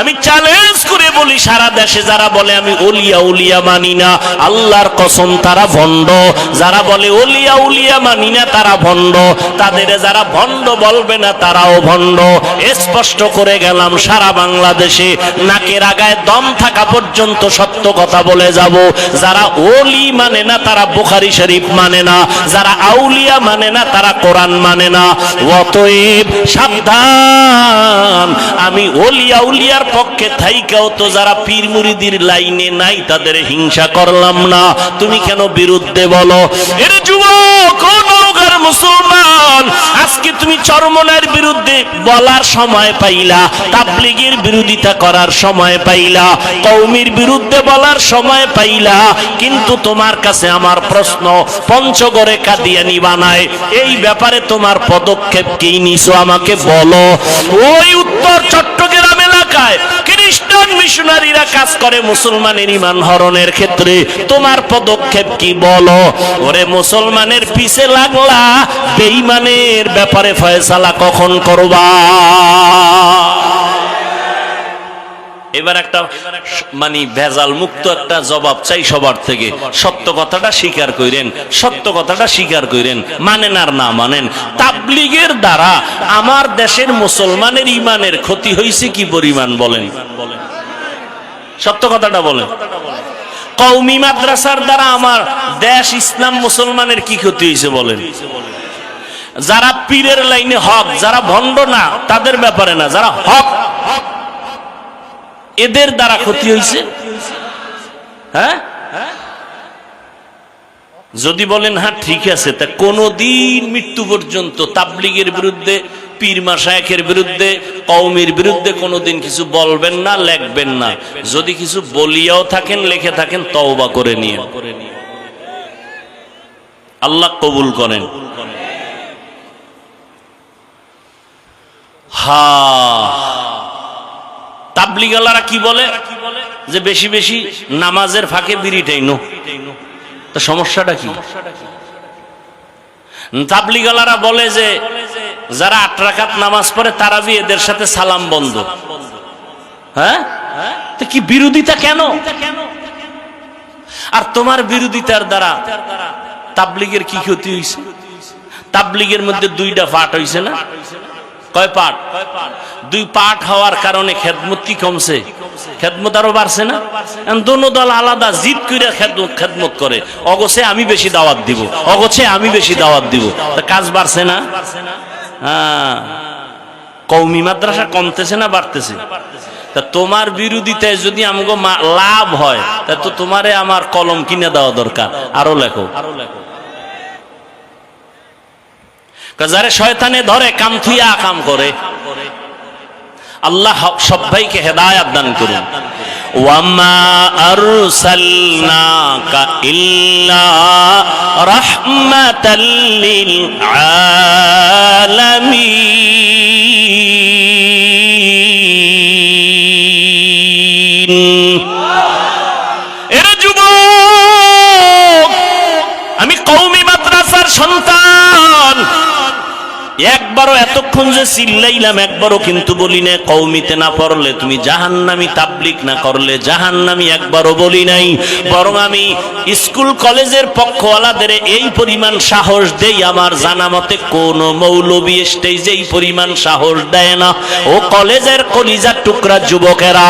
আমি চ্যালেঞ্জ করে। বলি, সারা দেশে যারা বলে, আমি ওলিয়া উলিয়া মানি না। আল্লাহর কসম, তারা ভণ্ড। যারা বলে ওলিয়া উলিয়া মানি না, তারা ভণ্ড। তাদের যারা ভণ্ড বলবে না, তারাও ভণ্ড। স্পষ্ট করে গেলাম, সারা বাংলাদেশে নাকের আগায় দম থাকা পর্যন্ত সত্য কথা বলে যাব। যারা ওলি মানে না, তারা বুখারি শরীফ মানে না। যারা আউলিয়া মানে না, তারা কোরআন মানে না। অতএব সাবধান, আমি ওলিয়া উলিয়ার পক্ষে থাইকাও তো যারা পীর মুরিদির লাইনে নাই, তাদের হিংসা করলাম না। তুমি কেন বিরুদ্ধে বলো? এর যুবক মুসলমান, আজকে তুমি চরমনের বিরুদ্ধে বলার সময় পাইলা, তাবলিগের বিরোধিতা করার সময় পাইলা কৌমির বিরুদ্ধে বলার সময় পাইলা, কিন্তু তোমার কাছে আমার প্রশ্ন, পঞ্চগড়ে কাদিয়ানি বানায়, এই ব্যাপারে তোমার পদক্ষেপ কি নিছো আমাকে বলো। ওই উত্তর চট্টগ্রাম এলাকায় খ্রিস্টান মিশনারিরা কাজ করে মুসলমানের ইমান হরণের ক্ষেত্রে। তোমার পদক্ষেপ কি বলো? ওরে মুসলমানের পিছে লাগলা, বেঈমানের ব্যাপারে ফয়সালা কখন করবা? এবার একটা মানে ভেজাল মুক্ত একটা জবাব চাই সবার থেকে। সত্য কথাটা স্বীকার কইরেন, সত্য কথাটা স্বীকার কইরেন, মানেন আর না মানেন। তাবলিগের দ্বারা আমার দেশের মুসলমানের ইমানের ক্ষতি হয়েছে কি পরিমাণ বলেন? সত্য কথাটা বলেন। কৌমি মাদ্রাসার দ্বারা আমার দেশ ইসলাম মুসলমানের কি ক্ষতি হয়েছে বলেন? যারা পীরের লাইনে হক, যারা ভণ্ড না, তাদের ব্যাপারে না, যারা হক এদের দ্বারা ক্ষতি হয়েছে হ্যাঁ? যদি বলেন হ্যাঁ ঠিক আছে। তা কোনদিন মৃত্যু পর্যন্ত তাবলিগের বিরুদ্ধে, পীর মাসায়েকের বিরুদ্ধে কৌমির বিরুদ্ধে কোনোদিন কিছু বলবেন না, লেখবেন না। যদি কিছু বলিয়াও থাকেন, লেখে থাকেন, তওবা করে নিয়ে। আল্লাহ কবুল করেন। হা তাবলিগালারা কি বলে? যে বেশি বেশি নামাজের ফাঁকে বিড়িটাই নো তো সমস্যাটা কি? তাবলিগালারা বলে যে, যারা আট রাকাত নামাজ পড়ে, তারা এদের সাথে সালাম বন্ধ। হ্যাঁ? তো কি বিরোধিতা কেন? আর তোমার বিরোধিতার দ্বারা তাবলিগের কি ক্ষতি হয়েছে তাবলিগের মধ্যে দুইটা ফাট হয়েছে না? কয় পাট দুই পাট হওয়ার কারণে খেদমত কি কমছে? খেদমত আরও বাড়ছে না? দোনো দল আলাদা জিদ করে খেদমত করে। অগছে আমি বেশি দাওয়াত দিব। অগছে আমি বেশি দাওয়াত দিব। কাজ বাড়ছে না? হ্যাঁ। কৌমি মাদ্রাসা কমতেছে না, বাড়তেছে? তা তোমার বিরোধিতায় যদি আমাকে লাভ হয়, তা তো তোমারে আমার কলম কিনে দেওয়া দরকার। আরও লেখো আরও লেখো। যারে শয়তানে ধরে, কাম থুইয়া কাম করে। আল্লাহ সবাইকে হেদায়াত দান করুন। ইল্লা যুবক, আমি কৌমি মাদ্রাসার সন্তান। একবারও এতক্ষণ যে চিল্লাইলাম, একবারও কিন্তু বলি না কৌমিতে না পড়লে তুমি জাহান্নামি তাবলিক না করলে জাহান্নামি একবারও বলি নাই। বরং আমি স্কুল কলেজের পক্ষওয়ালাদের এই পরিমাণ সাহস দেই, আমার জানা মতে কোন মৌলবী স্টেজে এই পরিমাণ সাহস দেয় না। ও কলেজের কলিজার টুকরা যুবকেরা,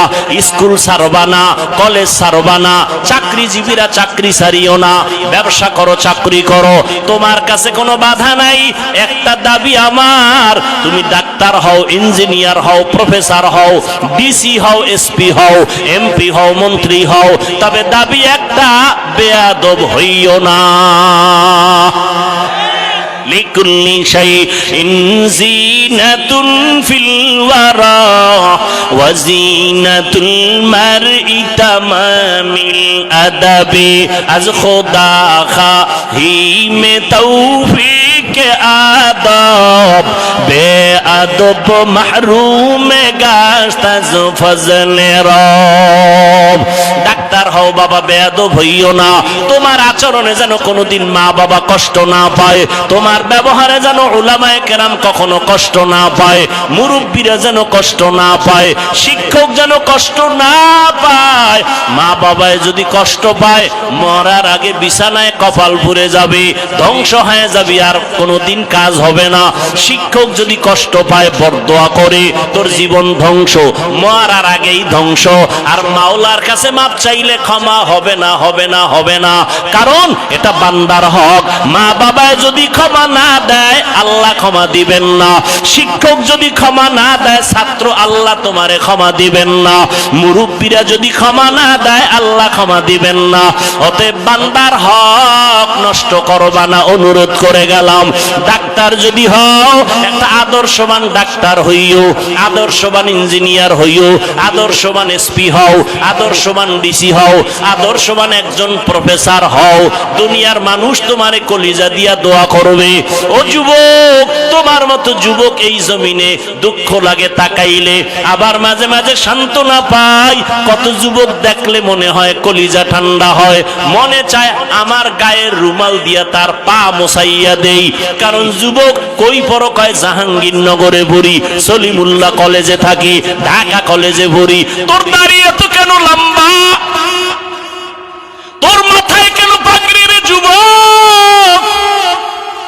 স্কুল সারবা না, কলেজ সারবা না, চাকরিজীবীরা চাকরি সারিও না, ব্যবসা করো, চাকরি করো, তোমার কাছে কোনো বাধা নাই। একটা দাবি আমার। তুমি ডাক্তার হও, ইঞ্জিনিয়ার হও, প্রফেসর হও ডিসি হও এসপি হও এমপি হও, মন্ত্রী হও, তবে দাবি একটা, বেয়াদব হইও না। لكل شيء زينة في الورى وزينة المرء تمام الأدب از خدا خواهی میں توفیق آداب بے ادب محروم گاشت از فضل راب ডাক্তার হও বাবা, বেয়াদব হইও না। তোমার আচরণে যেন কোনোদিন মা বাবা কষ্ট না পায়, তোমার ব্যবহারে যেন ওলামায়ে কেরাম কখনো কষ্ট না পায়, মুরব্বীরা যেন কষ্ট না পায়, শিক্ষক যেন কষ্ট না পায়। মা বাবায় যদি কষ্ট পায়, মরার আগে বিছানায় কপাল পুড়ে যাবে, ধ্বংস হয়ে যাবে, আর কোনোদিন কাজ হবে না। শিক্ষক যদি কষ্ট পায়, বরদোয়া করে, তোর জীবন ধ্বংস, মরার আগেই ধ্বংস। আর মাওলার কাছে মাপ চাইলে ক্ষমা হবে না হবে না হবে না। কারণ এটা বান্দার হক। মা বাবায় যদি ক্ষমা না দেয়, আল্লাহ ক্ষমা দিবেন না। শিক্ষক যদি ক্ষমা না দেয়, ছাত্র আল্লাহ তোমারে ক্ষমা দিবেন না। মুরব্বীরা যদি ক্ষমা না দেয়, আল্লাহ ক্ষমা দিবেন না। অতএব বান্দার হক নষ্ট করবা না, অনুরোধ করে গেলাম। ডাক্তার যদি হও, একটা আদর্শবান ডাক্তার হইও, আদর্শবান ইঞ্জিনিয়ার হইও, আদর্শবান এসপি হও, আদর্শবান ডিসি হও, আদর্শবান একজন প্রফেসর হও। দুনিয়ার মানুষ তোমারে কলিজা দিয়া দোয়া করবে। ও যুবক, তোমার মতো যুবক এই জমিনে দুঃখ লাগে তাকাইলে। আবার মাঝে মাঝে সান্ত্বনা পাই, কত যুবক দেখলে মনে হয় কলিজা ঠান্ডা হয়। মনে চায় আমার গায়ের রুমাল দিয়া তার পা মোসাইয়া দেই। কারণ যুবক কই পর কয় জাহাঙ্গীরনগরে ভরি, সলিমুল্লাহ কলেজে থাকি, ঢাকা কলেজে ভরি। তোর দাঁড়িয়ে তো কেন লম্বা?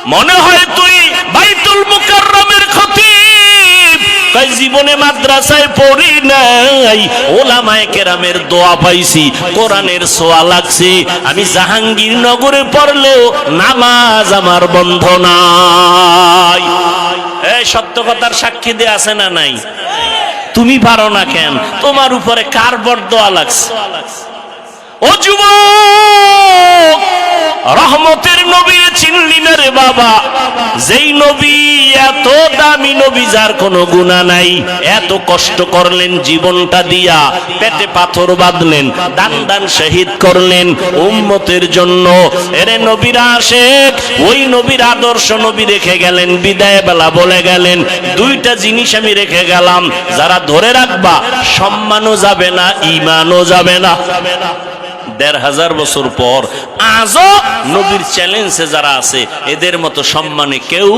মনে হয় তুই বাইতুল মুকাররমের খতিব। কই জীবনে মাদ্রাসায় পড়ি নাই। ওলামায়ে কেরামের দোয়া পাইছি, কোরআনের সোয়া লাগছে। আমি জাহাঙ্গীরনগরে পড়লেও নামাজ আমার বন্ধ নাই। এই, সত্য কথার সাক্ষী দিয়ে আছে না নাই? তুমি পারো না কেন? তোমার উপরে কার বর দোয়া লাগছে? রহমতের নবী চিনলি না রে বাবা। যেই নবী, এত দামি নবী যার কোনো গুণা নাই। এত কষ্ট করলেন জীবনটা দিয়া, পেটে পাথর বাঁধলেন, দান দান শহীদ করলেন উম্মতের জন্য। এরে নবীরা আসে ওই নবীর আদর্শ নবী রেখে গেলেন, বিদায় বেলা বলে গেলেন, দুইটা জিনিস আমি রেখে গেলাম, যারা ধরে রাখবা, সম্মানও যাবে না ইমানও যাবে না। দেড় হাজার বছর পর আজও নবীর চ্যালেঞ্জে যারা আছে, এদের মতো সম্মানে কেউ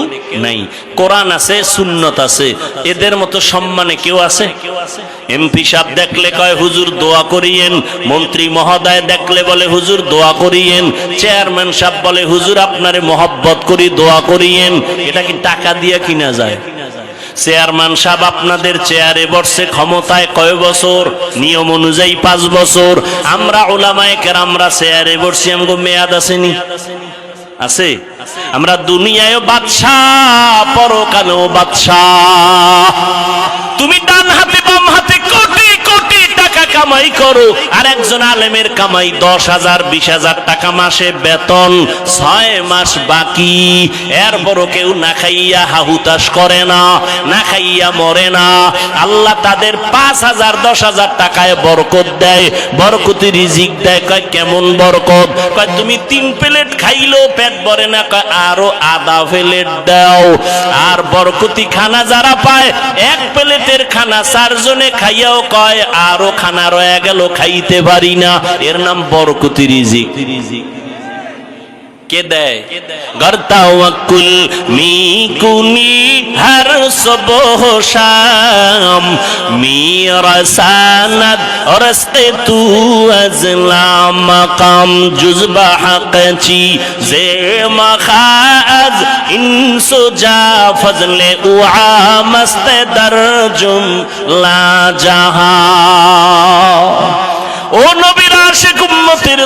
নাই। কোরআন আছে, সুন্নত আছে, এদের মতো সম্মানে কেউ আছে? এমপি সাহেব দেখলে কয়, হুজুর, দোয়া করিয়েন। মন্ত্রী মহোদয় দেখলে বলে, হুজুর, দোয়া করিয়েন। চেয়ারম্যান সাহেব বলে, হুজুর, আপনারে মহব্বত করি, দোয়া করিয়েন। এটা কি টাকা দিয়ে কিনা যায়? চেয়ারম্যান সাহেব, আপনাদের চেয়ারে বসছে ক্ষমতায় কয় বছর? নিয়ম অনুযায়ী পাঁচ বছর। আমরা ওলামায় আমরা চেয়ারে বসছি, আমগো মেয়াদ আসেনি। আছে? আমরা দুনিয়ায় বাদশাহ, পরকালেও বাদশাহ। তুমি ডান হাতে বাম হাতে কোটি কোটি টাকা কামাই করো। আর একজন আলেমের কামাই দশ হাজার, বিশ হাজার টাকা মাসে, বেতন ছয় মাস বাকি। এরপরও কেউ না খাইয়া হাহুতাস করে না না খাইয়া মরে না। আল্লাহ তাদের পাঁচ হাজার, দশ হাজার টাকায় বরকত দেয়। বরকতি রিজিক দেয়। কয়, কেমন বরকত? কয়, তুমি তিন প্লেট খাইলেও পেট ভরে না। কয়, আরও আধা প্লেট দাও। আর বরকতি খানা যারা পায়, এক প্লেটের খানা চারজনে খাইয়াও কয়, আরও খানা রয়ে গেল খাইতে পারি না। এর নাম বরকতি রিজিক। কে দেয়? গর্তা ওয়াকুল মি কুনি হর সবহ শাম। মি রসানত রসতে তু আজলাম মাকাম। জুজবা হকচি জে মখাজ ইনসু যা ফজলে উআ মস্ত দরজুম লা জাহা ও নবীর আশেক উম্মতের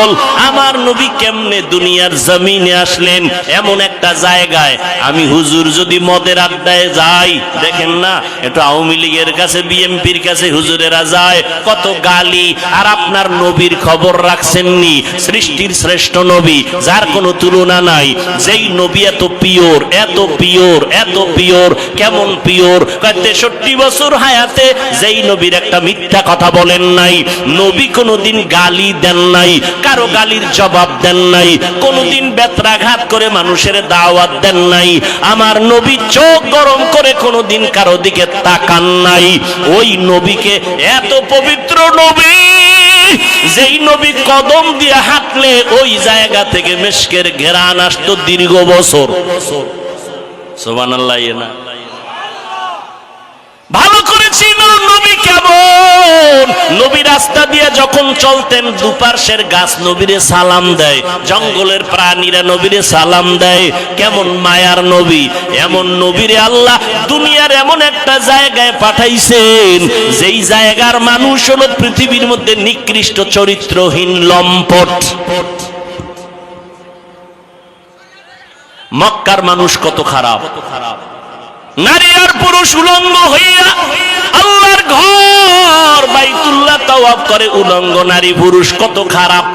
দল আমার নবী কেমনে দুনিয়ার জমিনে আসলেন? এমন একটা জায়গায়। আমি হুজুর যদি মদের আড্ডায় যাই, দেখেন না একটু আওয়ামী লীগের কাছে বিএমপির কাছে হুজুরেরা যায়, কত গালি। আর আপনার নবীর খবর রাখছেননি, সৃষ্টির শ্রেষ্ঠ নবী, যার কোনো তুলনা নাই। যেই নবী এত পিওর এত পিওর এত পিওর, কেমন পিওর? তেষট্টি বছর হায়াতে যেই নবীর একটা মিথ্যা কথা বলেন নাই, নবী কোনোদিন গালি দেন নাই। কারও গালির জবাব দেন নাই। কোনোদিন বেত্রাঘাত করে মানুষের দাওয়াত দেন নাই। আমার নবী চোখ গরম করে কোনোদিন কারও দিকে তাকান নাই। ওই নবীকে এত পবিত্র নবী, যেই নবী কদম দিয়ে হাঁটলে ওই জায়গা থেকে মেশকের ঘেরান আসতো দীর্ঘ বছর। সোবান আল্লাহ না। ভালো করে চিনো নবী কেমন নবী রাস্তা দিয়ে যখন চলতেন দুপার্শ্বের গাছ নবীরে সালাম দেয়, জঙ্গলের প্রাণীরা নবীরে সালাম দেয়, কেমন মায়ার নবী, এমন নবীরে আল্লাহ দুনিয়ার এমন একটা জায়গায় পাঠাইছেন, যেই জায়গার মানুষ হলো পৃথিবীর মধ্যে নিকৃষ্ট চরিত্রহীন লম্পট। মক্কার মানুষ কত খারাপ। নারী আর পুরুষ উলঙ্গ হইয়া আল্লাহর ঘর বাইতুল্লাহ তাওয়াব করে উলঙ্গ নারী পুরুষ, কত খারাপ।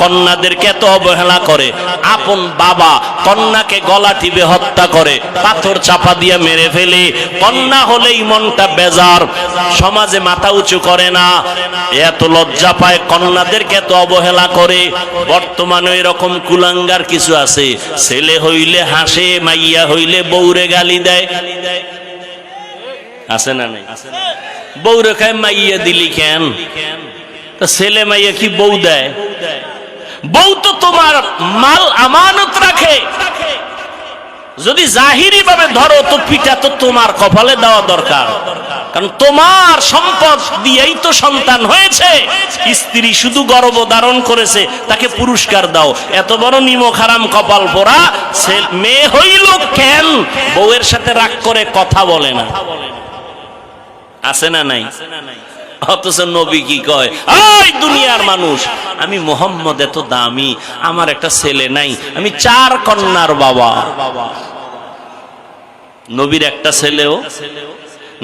কন্যাদেরকে এত অবহেলা করে, আপন বাবা কন্যাকে গলা টিপে হত্যা করে, পাথর চাপা দিয়ে মেরে ফেলে। কন্যা হলেই মনটা বেজার, সমাজে মাথা উঁচু করে না। এত লজ্জা পায়, কন্যাদেরকে এত অবহেলা করে। বর্তমানে এরকম কুলাঙ্গার কিছু আছে। ছেলে হইলে হাসে, মাইয়া হইলে বৌরে গালি দেয়। আছে না নাই? বৌরে খায় মাইয়া দিলি কেন? তা ছেলে মাইয়া কি বউ দেয়? বউ তো তোমার মাল আমানত রাখে। যদি জাহিরি ভাবে ধরো, তো পিঠা তো তোমার কপালে দেওয়া দরকার। কারণ তোমার সম্পদ দিয়েই তো সন্তান হয়েছে। স্ত্রী শুধু গর্ভ ধারণ করেছে, তাকে পুরস্কার দাও। এত বড় নিমক হারাম কপাল পোড়া মেয়ে হইল কেন? বউয়ের সাথে রাগ করে কথা বলে না। আছে না নাই? অথচ নবী কি কয়? ওই দুনিয়ার মানুষ, আমি মোহাম্মদ এত দামি, আমার একটা ছেলে নাই, আমি চার কন্যার বাবা। নবীর একটা ছেলেও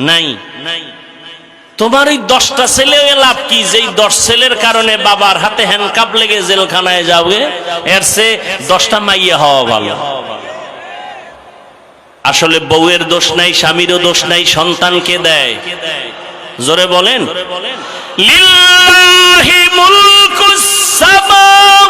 নাই। তোমার এই দশটা ছেলে লাভ কি? যেই দশ ছেলের কারণে বাবার হাতে হ্যান্ডকাপ লেগে জেলখানায় যাবে, এর সে দশটা মাইয়া হওয়া ভালো। আসলে বউয়ের দোষ নাই স্বামীরও দোষ নাই সন্তানকে দেয়। জোরে বলেন। লিল্লাহি মুলকুস সামাওয়াতি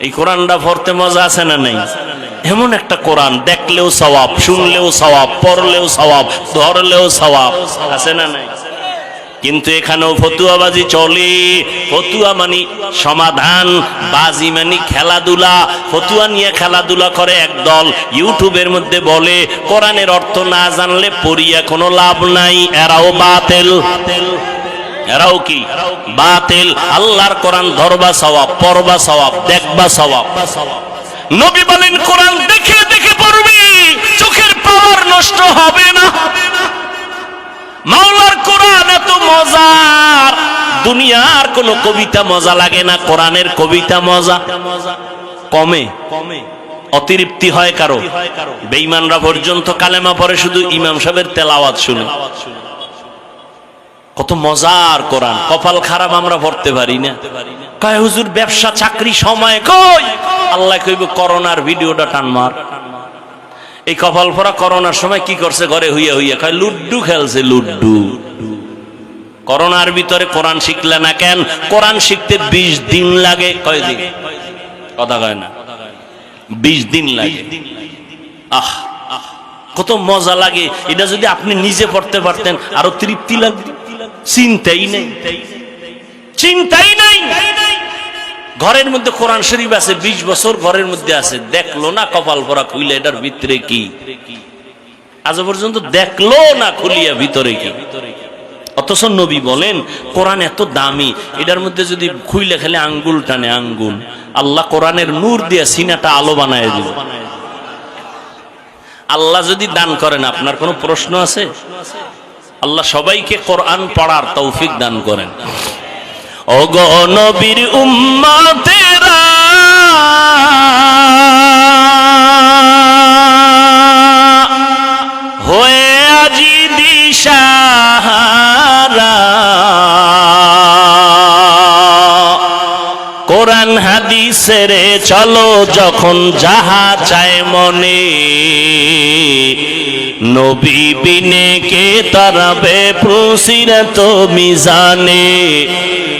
এই কোরআনটা পড়তে মজা আছে না নাই? এমন একটা কোরআন, দেখলেও সওয়াব, শুনলেও সওয়াব, পড়লেও সওয়াব, ধরলেও সওয়াব, আছে না নাই? কিন্তু এখানেও ফতুয়াবাজি চলে। ফতুয়া মানি সমাধান, বাজি মানি খেলাধুলা। ফতুয়া নিয়ে খেলাধুলা করে একদল ইউটিউবের মধ্যে বলে, কোরআনের অর্থ না জানলে পড়িয়া কোনো লাভ নাই। এরাও বাতেল। এরাও কি? বাতিল। আল্লাহর কোরআন ধরবা সওয়াব, পড়বা সওয়াব, দেখবা সওয়াব। নবী বলেন, কোরআন দেখে দেখে পড়বি, চোখের পাওয়ার নষ্ট হবে না। মাওলার কোরআন এত মজার। দুনিয়ার কোন কবিতা মজা লাগে না, কোরআনের কবিতা মজা। কমে কমে অতিরিক্তি হয় কারও। বেঈমানরা পর্যন্ত কালেমা পড়ে, শুধু ইমাম সাহেবের তেলাওয়াত শুনে। কত মজার কোরআন, কপাল খারাপ আমরা পড়তে পারি না। কয়, হুজুর, ব্যবসা, চাকরি, সময় কই? আল্লাহ কইব, করোনার ভিডিওটা টান মার। এই কপাল পরা করোনার সময় কি করছে? ঘরে হইয়া হইয়া কয় লুড্ডু খেলছে লুড্ডু। করোনার ভিতরে কোরআন শিখলে না কেন? কোরআন শিখতে বিশ দিন লাগে। কয়দিন? কথা কয় না। বিশ দিন লাগে। আহ, কত মজা লাগে। এটা যদি আপনি নিজে পড়তে পারতেন আরও তৃপ্তি লাগবে। চিন্তাই নেই। চিন্তাই নাই। ঘরের মধ্যে কোরআন শরীফ আছে, বিশ বছর ঘরের মধ্যে আছে। দেখল না কপাল পরা খুইলে, এটার ভিতরে কি? আজ পর্যন্ত দেখল না খুলিয়া ভিতরে কি? অথচ নবী বলেন, কোরআন এত দামি, এটার মধ্যে যদি খুইলে খেলে আঙ্গুল টানে আঙ্গুল, আল্লাহ কোরআনের নূর দিয়ে সিনাটা আলো বানায় দিল আল্লাহ যদি দান করেন, আপনার কোনো প্রশ্ন আছে? আল্লাহ সবাইকে কোরআন পড়ার তৌফিক দান করেন। অগণবীর উম্মা তেরা হয়ে আজি দিশাহারা। কোরআন হাদিসের চলো যখন যাহা চায় মনে। নবী বিনে কে তারাবে ফুসিরত মিজানে?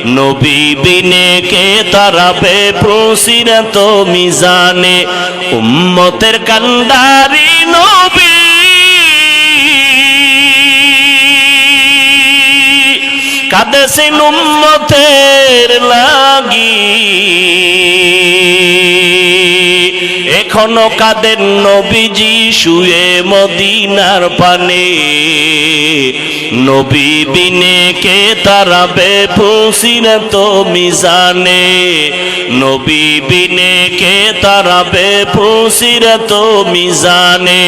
নবী বিনে কে তারাবে ফুসিরত মিজানে? উম্মতের কান্ডারি নবী। কাদেছেন উম্মতের লাগি। এখনও কাদের নবীজি শুয়ে মদিনার পানে। নবী বিনে কে তারাবে ফুসিরত মিজানে? নবী বিনে কে তারাবে ফুসিরত মিজানে?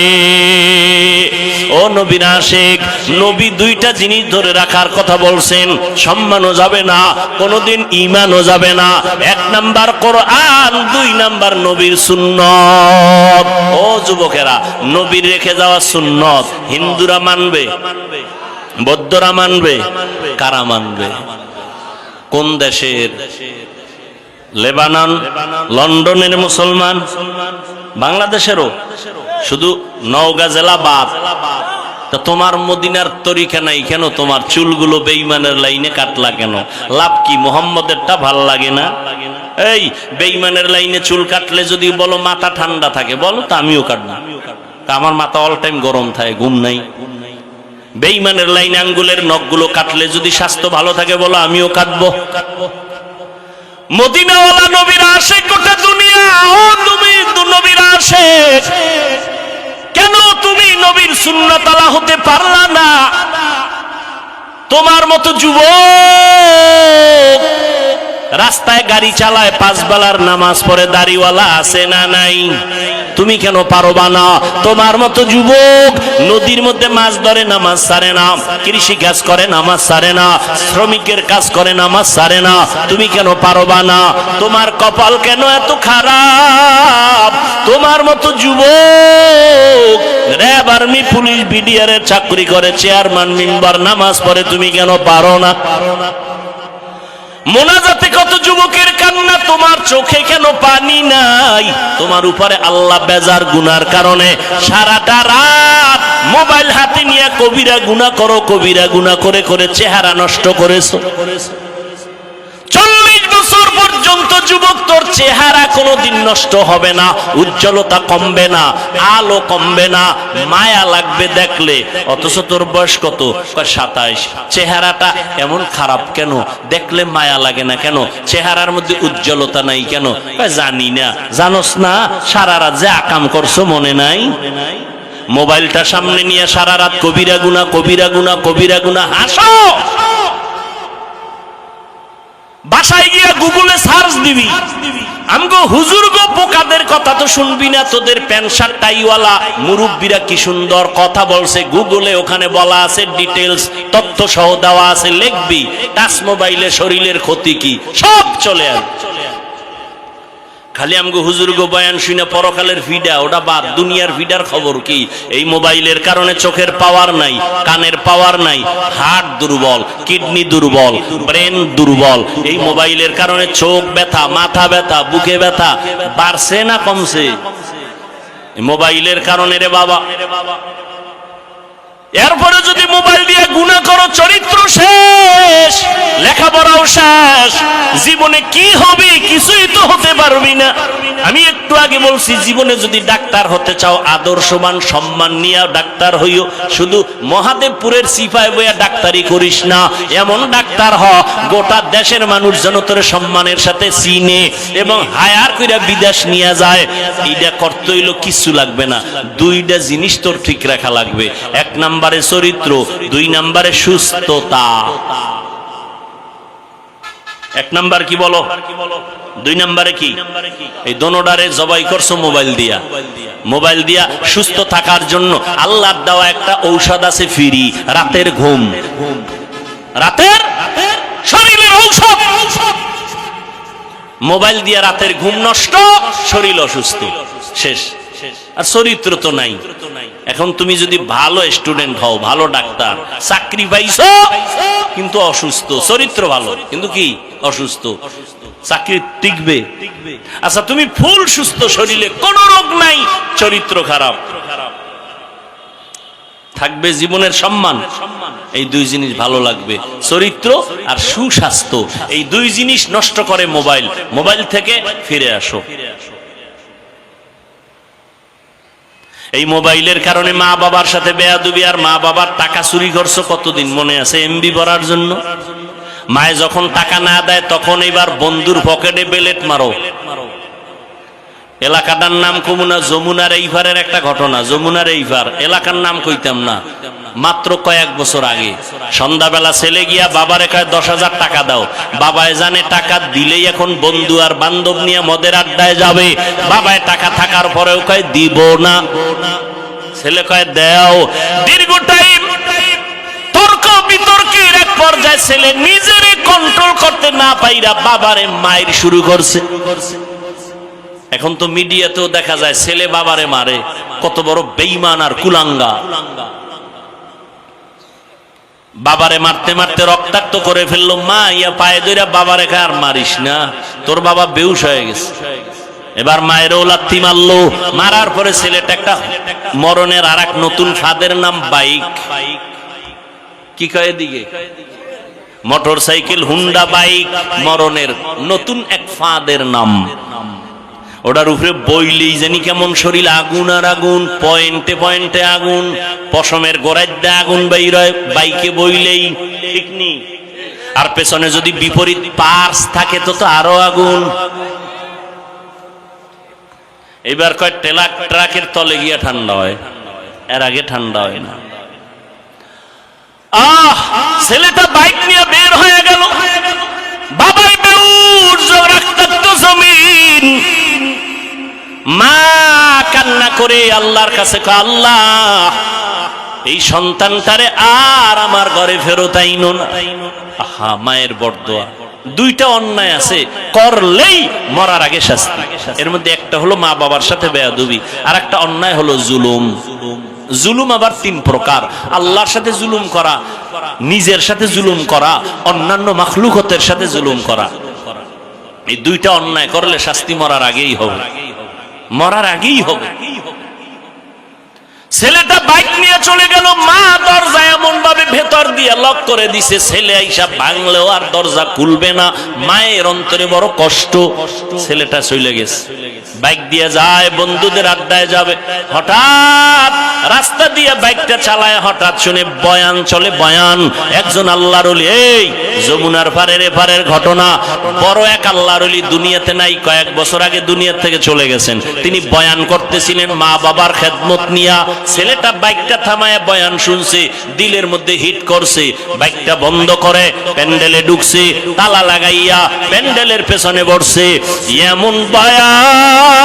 ও নবীর আশেক নবী দুইটা জিনিস ধরে রাখার কথা বলছেন, সম্মানও যাবে না, কোনোদিন ইমানও যাবে না। এক নাম্বার কোরআন, দুই নাম্বার নবীর সুন্নত। ও যুবকেরা, নবীর রেখে যাওয়া সুন্নত হিন্দুরা মানবে? বৌদ্ধরা মানবে কারা মানবে? কোন দেশের? লেবানন লন্ডনের মুসলমান বাংলাদেশেরও? শুধু নওগাঁ জেলা বাদ। তা তোমার মদিনার তরিকা নাই কেন? তোমার চুলগুলো বেইমানের লাইনে কাটলা কেন? লাভ কি? মোহাম্মদেরটা ভালো লাগে না? এই বেইমানের লাইনে চুল কাটলে যদি বলো মাথা ঠান্ডা থাকে বলো তা আমিও কাটবো। তা আমার মাথা অল টাইম গরম থাকে ঘুম নাই। বেইমানের লাইন আঙ্গুলের নখগুলো কাটলে যদি স্বাস্থ্য ভালো থাকে বলো, আমিও কাটবো। মদিনাওয়ালা নবীর আসে গোটা দুনিয়া, ও তুমি নবীর আসে কেন তুমি নবীর সুন্নতালা হতে পারলা না? তোমার মতো যুবক রাস্তায় গাড়ি চালায় পাঁচ বেলার নামাজ পড়ে দাড়িওয়ালা আছে না নাই? তুমি কেন পারবা না? তোমার মতো যুবক নদীর মধ্যে মাছ ধরে নামাজ সারে না, কৃষি কাজ করে নামাজ সারে না, শ্রমিকের কাজ করে নামাজ সারে না, তুমি কেন পারবা না? তোমার কপাল কেন এত খারাপ? তোমার মতো যুবক র্যাব আর্মি, পুলিশ বিডিআরের চাকরি করে, চেয়ারম্যান, মেম্বার, নামাজ পড়ে তুমি কেন পারো না পারো না? মোনাজাতে কত যুবকের কান্না, তোমার চোখে কেন পানি নাই? তোমার উপরে আল্লাহ বেজার গুনার কারণে সারাটা রাত মোবাইল হাতে নিয়ে কবিরা গুনা করো, কবিরা গুনা করে করে চেহারা নষ্ট করেছ। পর্যন্ত যুবক, তোর চেহারা কোনোদিন নষ্ট হবে না, উজ্জ্বলতা কমবে না, আলো কমবে না, মায়া লাগবে দেখলে, অথচ তোর বয়স কত? সাতাইশ। চেহারাটা এমন খারাপ কেন? দেখলে মায়া লাগে না কেন? চেহারার মধ্যে উজ্জ্বলতা নাই কেন? জানি না। জানোস না, সারা রাত যে আকাম করছ মনে নাই? মোবাইলটা সামনে নিয়ে সারা রাত কবিরা গুনা কবিরা গুনা কবিরা গুনা, হাসো! বাসায় গিয়া গুগলে সার্চ দিবি। আমগো হুজুর গো পোকাদের কথা তো শুনবি না তোদের প্যান্ট শার্ট টাইওয়ালা মুরব্বীরা কি সুন্দর কথা বলছে গুগলে ওখানে বলা আছে ডিটেলস তথ্য সহ দেওয়া আছে লিখবি। টাচ মোবাইলে শরীরের ক্ষতি কি? সব চলে আসবে। খালি আমগো হুজুর গো বয়ান শুনে পরকালের ভিডা, ওটা বাদ। দুনিয়ার ভিডার খবর কি? এই মোবাইলের কারণে চোখের পাওয়ার নাই, কানের পাওয়ার নাই, হার্ট দুর্বল, কিডনি দুর্বল, ব্রেন দুর্বল। এই মোবাইলের কারণে চোখ ব্যথা, মাথা ব্যথা, বুকে ব্যথা বাড়ছে না কমছে? মোবাইলের কারণে রে বাবা। এরপরে যদি মোবাইল দিয়ে গুণা করো, চরিত্র শেষ, লেখাপড়াও শেষ জীবনে কি হবে, কিছুই তো হতে পারবি না। আমি একটু আগে বলছি, জীবনে যদি ডাক্তার হতে চাও, আদর্শবান, সম্মান নিয়ে ডাক্তার হইও। শুধু মহাদেবপুরের সিপায় বইয়া ডাক্তারি করিস না। এমন ডাক্তার হ, গোটা দেশের মানুষ যেন তোর সম্মানের সাথে চিনে এবং হায়ার কইরা বিদেশ নিয়ে যায়। এইটা করতে হইল কিছু লাগবে না। দুইটা জিনিস তোর ঠিক রাখা লাগবে। এক নম্বরে চরিত্র, দুই নম্বরে সুস্থতা। এক নাম্বার কি বলো? দুই নাম্বারে কি? এই দোনোডারে জবাই করছ মোবাইল দিয়া। মোবাইল দিয়া সুস্থ থাকার জন্য আল্লাহর দেওয়া একটা ঔষধ আছে ফিরি, রাতের ঘুম। রাতের? শরীরের ঔষধ। মোবাইল দিয়া রাতের ঘুম নষ্ট, শরীর অসুস্থ। শেষ। আর চরিত্র তো নাই। এখন তুমি যদি ভালো স্টুডেন্ট হও, ভালো ডাক্তার, চাকরি পাইছো, কিন্তু অসুস্থ, চরিত্র ভালো। কিন্তু কি? অসুস্থ, চাকরি টিকবে। আচ্ছা তুমি ফুল সুস্থ শরীরে, কোনো রোগ নাই, চরিত্র খারাপ। থাকবে জীবনের সম্মান, এই দুই জিনিস ভালো লাগবে, চরিত্র আর সুস্বাস্থ্য। এই দুই জিনিস নষ্ট করে মোবাইল মোবাইল থেকে ফিরে আসো। এই মোবাইলের কারণে মা বাবার সাথে বেয়াদুবি আর মা বাবার টাকা চুরি করছ কতদিন, মনে আছে এমবি ভরার জন্য? মায়ে যখন টাকা না দেয়, তখন এবার বন্ধুর পকেটে বেলেট মারো। এলাকাটার নাম কমুনা, যমুনার এইভারের একটা ঘটনা, যমুনার এইভার এলাকার নাম কইতাম না, মাত্র কয়েক বছর আগে। সন্ধ্যাবেলা ছেলে গিয়া বাবারে কয়, দশ হাজার টাকা দাও। বাবায় জানে টাকা দিলেই এখন বন্ধু আর বান্ধব নিয়ে মদের আড্ডায় যাবে। বাবায় টাকা থাকার পরেও কয়, দিব না। ছেলে কয়, দেও। দীর্ঘ বিতর্কের এক পর্যায়ে ছেলে নিজেরে কন্ট্রোল করতে না পাইরা বাবারে মায়ের শুরু করছে। এখন তো মিডিয়াতেও দেখা যায় ছেলে বাবারে মারে, কত বড় বেইমান আর কুলাঙ্গা। বাবারে মারতে মারতে রক্তাক্ত করে ফেলল, মা, ইয়া পায়ে ধরে বাবারে আর মারিস না। তোর বাবা বেউস হয়ে গেছে। এবার মায়ের লাত্তি মারলো। মারার পরে ছেলেটা একটা মরণের আর নতুন ফাদের নাম বাইক বাইক। কি কয়ে দিকে মোটর সাইকেল, হুন্ডা, বাইক, মরণের নতুন এক ফাঁদের নাম। ওটার উপরে বইলেই জানি কেমন শরীর, আগুন আর আগুন, পয়েন্টে পয়েন্টে আগুন, পশমের দিয়ে আগুন বাইরয় বাইকে বইলেই, ঠিক নি? আর পেছনে যদি বিপরীত পার্স থাকে, তো তো আরও আগুন। এবার কয় টেলাক ট্রাকের তলে গিয়া ঠান্ডা হয়, এর আগে ঠান্ডা হয় না। আহ, ছেলেটা বাইক নিয়ে বের হয়ে গেল। জমিন। মা কান্না করে আল্লাহর কাছে আল্লাহ, এই সন্তানটারে আর আমার ঘরে ফেরত আইনো না। আহা, মায়ের বরদোয়া। দুইটা অন্যায় আছে, করলেই মরার আগে শাস্তি। এর মধ্যে একটা হলো মা বাবার সাথে বেয়াদবি আর একটা অন্যায় হলো জুলুম জুলুম। আবার তিন প্রকার। আল্লাহর সাথে জুলুম করা, নিজের সাথে জুলুম করা, অন্যান্য মাখলুকতের সাথে জুলুম করা। এই দুইটা অন্যায় করলে শাস্তি মরার আগেই হবে। মরার আগেই হবে। ছেলেটা বাইক নিয়ে চলে গেল, মা দরজা এমন ভাবে ভেতর দিয়ে লক করে দিছে, ছেলে আইসা ভাঙলেও আর দরজা খুলবে না। মায়ের অন্তরে বড় কষ্ট। ছেলেটা চলে গেছে। বাইক দিয়ে যায়, বন্ধুদের আড্ডায় যাবে। হঠাৎ রাস্তা দিয়ে বাইকটা চালায়, হঠাৎ শুনে বয়ান চলে, বয়ান, একজন আল্লাহর ওলি, এই, যমুনার পারের এপারের ঘটনা, বড় এক আল্লাহর ওলি দুনিয়াতে নাই, কয়েক বছর আগে দুনিয়া থেকে চলে গেছেন। তিনি বয়ান করতেছিলেন, মা বাবার খেদমত নিয়া, ছেলেটা বাইকটা থামায়, বয়ান শুনছে, দিলের মধ্যে হিট করছে, বাইকটা বন্ধ করে, প্যান্ডেলে ঢুকছে, তালা লাগাইয়া প্যান্ডেলের পেছনে বসছে। এমন বয়ান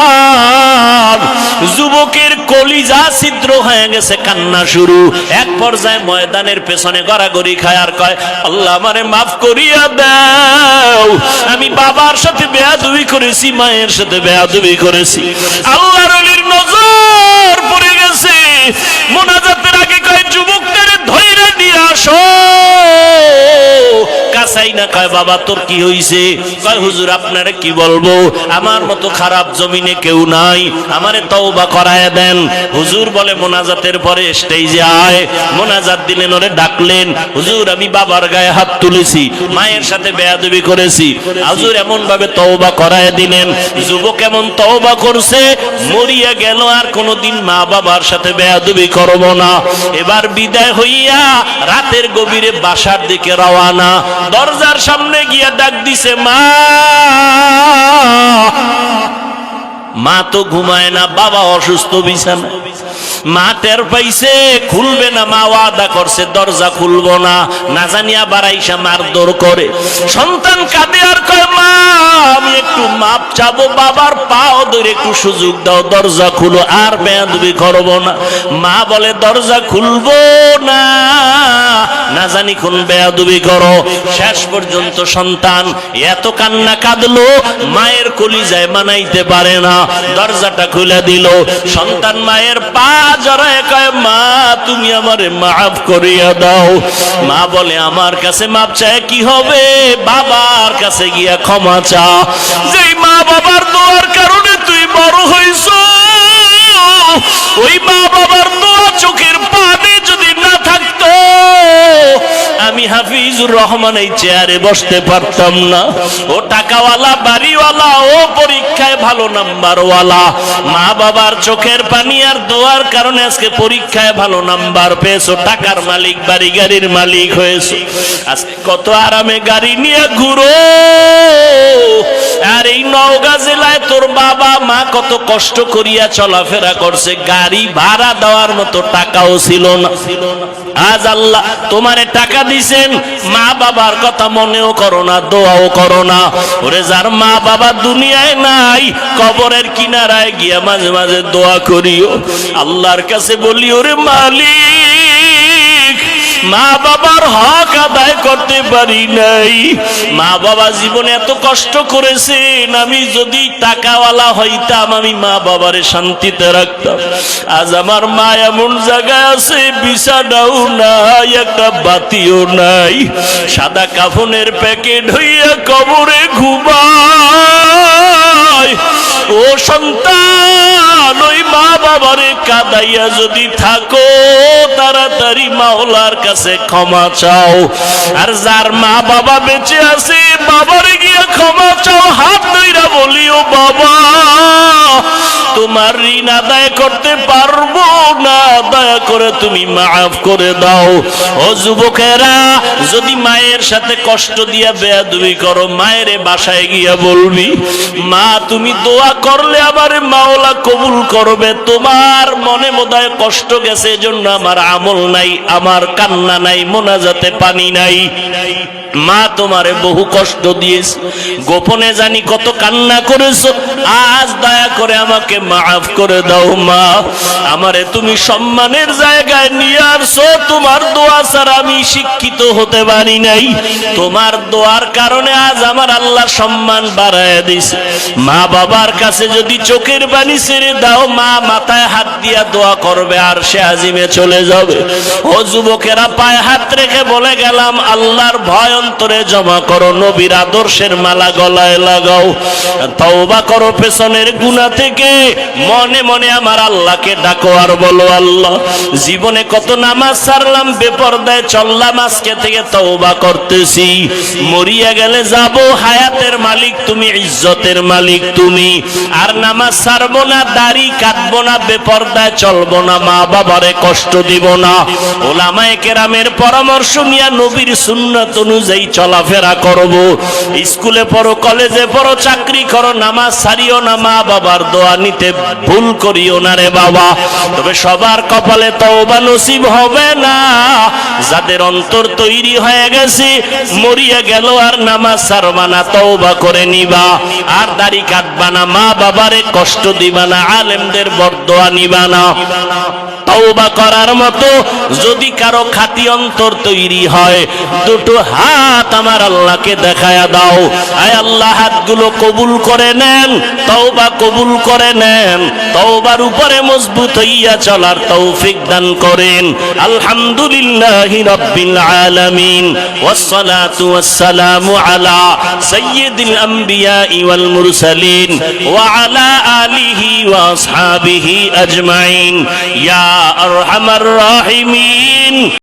যুবকের কলিজা ছিদ্র হয়ে গেছে কান্না শুরু। এক পর্যায়ে ময়দানের পেছনে গড়াগড়ি খায় আর কয়, আল্লাহ আমারে মাফ করিয়া দাও। আমি বাবার সাথে বেয়াদবি করেছি, মায়ের সাথে বেয়াদবি করেছি। আল্লাহর অলির নজর পড়ে গেছে। মোনাজাতের আগে কয় যুবকদের ধৈর্য নিয়ে আসো। কাছাই না, কয়, বাবা, তোর কি হইছে? কয়, হুজুর, আপনারে কি বলব? আমার মতো খারাপ জমিনে কেউ নাই। আমারে তওবা করায় দেন। হুজুর বলে, মোনাজাতের পরে স্টেজে আয়। মোনাজাত দিলেন, ওরে ডাকলেন, হুজুর, আমি বাবার গায়ে হাত তুলেছি, মায়ের সাথে বেয়াদবি করেছি। হুজুর এমন ভাবে তওবা করায় দিলেন, যুবক এমন তওবা করছে, মরিয়া গেল, আর কোনোদিন মা বাবার সাথে বেয়াদবি করব না। এবার বিদায় হইয়া রাতের গভীরে বাসার দিকে রওয়ানা দরজার সামনে গিয়া ডাক দিছে মা! মা তো ঘুমায় না বাবা অসুস্থ বিছানা মা টের পাইছে, খুলবে না, মা ওয়াদা করছে, দরজা খুলবো না। না জানিয়া বাড়াইসা মারধর করে। সন্তান কাঁদে আর কয়, মা, আমি একটু মাপ চাবো, বাবার পাও ধরে একটু সুযোগ দাও, দরজা খুলো, আর বেয়াদবি করব না। মা বলে, দরজা খুলবো না না জানি কোন বেয়াদবি করো। শেষ পর্যন্ত সন্তান এত কান্না কাঁদলো, মায়ের কলিজায় মানাইতে পারে না, দরজাটা খুলে দিল। সন্তান মায়ের পা জড়ায় কয়, মা, তুমি আমারে মাফ করিয়া দাও। মা বলে, আমার কাছে মাপ চায় কি হবে? বাবার কাছে গিয়া ক্ষমা চা যেই মা বাবার দোয়ার কারণে তুই বড় হইছ, ওই মা বাবার দোয়া চোখের পানি যদি না থাকতো আমি হাফিজুর রহমান এই চেয়ারে বসতে পারতাম না। ও টাকাওয়ালা, বাড়িওয়ালা, ও পরীক্ষায় ভালো নাম্বারওয়ালা। মা বাবার চোখের পানি আর দোয়ার কারণে আজকে পরীক্ষায় ভালো নাম্বার পেয়েছ। টাকার মালিক, বাড়ি গাড়ির মালিক হয়েছো। আজকে কত আরামে গাড়ি নিয়ে ঘুরো। আর এই নওগাঁ জেলায় তোর বাবা, মা কত কষ্ট করিয়া চলাফেরা করছে। গাড়ি ভাড়া দেওয়ার মতো টাকাও ছিল না ছিল না। আজ আল্লাহ তোমারে টাকা দিছেন, মা বাবার কথা মনেও করো না, দোয়াও করো না। ওরে যার মা বাবা দুনিয়ায় নাই, কবরের কিনারায় গিয়া মাঝে মাঝে দোয়া করিও। আল্লাহর কাছে বলি, ওরে মালিক মা বাবার হক আদায় করতে পারি নাই। মা বাবা জীবনে এত কষ্ট করেছেন, আমি যদি টাকাওয়ালা হইতাম, আমি মা বাবারে শান্তিতে রাখতাম। আজ আমার মা এমন জায়গায় আছে বিছানাও নাই, একটা বাতিও নাই। সাদা কাফনের প্যাকেট হইয়া কবরে ঘুমায়। ও সন্তান, ওই মা বাবারে কাদাইয়া যদি থাকো, তাড়াতাড়ি মাওলার কাছে ক্ষমা চাও। আর যার মা বাবা বেঁচে আছে, বাবারে গিয়ে ক্ষমা চাও। হাত ধইরা বলিও, বাবা, তোমার ঋণ আদায় করতে পারব না। দয়া করে তুমি মাফ করে দাও। ও যুবকেরা, যদি মায়ের সাথে কষ্ট দিয়া বেয়াদবি করো, মায়ের বাসায় গিয়া বলবি, মা, তুমি দোয়া করলে আমার মাওলা কবুল করবে। তোমার মনে মোদায় কষ্ট গেছে, এজন্য আমার আমল নাই, আমার কান্না নাই, মোনাজাতে পানি নাই। মা তোমারে বহু কষ্ট দিয়েছে। গোপনে জানি কত কান্না করেছ। আজ দয়া করে আমাকে মাফ করে দাও মা। আমারে তুমি সম্মানের জায়গায় নিয়ে আসছো। তোমার দোয়া ছাড়া আমি শিক্ষিত হতে পারি নাই। তোমার দোয়ার কারণে আজ আমার আল্লাহ সম্মান বাড়ায় দিছে মা বাবার কাছে যদি চোখের পানি ছেড়ে দাও, মা মাথায় হাত দিয়া দোয়া করবে আর সে আজিমে চলে যাবে। ও যুবকেরা পায়ে হাত রেখে বলে গেলাম, আল্লাহর ভয় অন্তরে জমা করো নবীর আদর্শের মালা গলায় লাগাও। তওবা করো পেছনের গুণা থেকে। মনে মনে আমার আল্লাহকে ডাকো আর বলো, আল্লাহ, জীবনে কত নামাজ ছাড়লাম, বেপরদায় চললাম, আজকে থেকে তওবা করতেছি। মরিয়া গেলে যাব, হায়াতের মালিক তুমি, ইজ্জতের মালিক তুমি। আর নামাজ ছাড়বো না, দাড়ি কাটবো না, বেপরদায় চলবো না মা বাবারে কষ্ট দিব না। ওলামায়ে কেরামের পরামর্শ নিয়ে নবীর সুন্নাত অনুযায়ী চলাফেরা করব। স্কুলে পড়ো, কলেজে পড়ো, চাকরি করো, নামাজ ছাড়িও না, মা বাবার দোয়া নিতে ভুল করিও না রে বাবা। তবে সবার কপালে তওবা নসিব হবে না। যাদের অন্তর তৈরি হয়ে গেছে, মরিয়া গেল আর নামাজ ছাড়বা না, তওবা করে নিবা। আর দাড়ি কাটবা না, মা বাবারে কষ্ট দিবা না, আলেমদের বরদোয়া নিবা না। তওবা করার মতো যদি কারও খাতি অন্তর তৈরি হয়, দুটো হাত আমার আল্লাহকে দেখায়া দাও। আয় আল্লাহ, হাতগুলো কবুল করে নেন, তওবা কবুল করে নেন, তওবার উপরে মজবুত হইয়া চলার তৌফিক দান করেন। আলহামদুলিল্লাহি রাব্বিল আলামিন, ওয়াসসালাতু ওয়াসসালামু আলা সাইয়্যিদিল আমবিয়া ওয়াল মুরসালিন, ওয়া আলা আলিহি ওয়া আসহাবিহি আজমাইন। ইয়া আরহামার রাহিমিন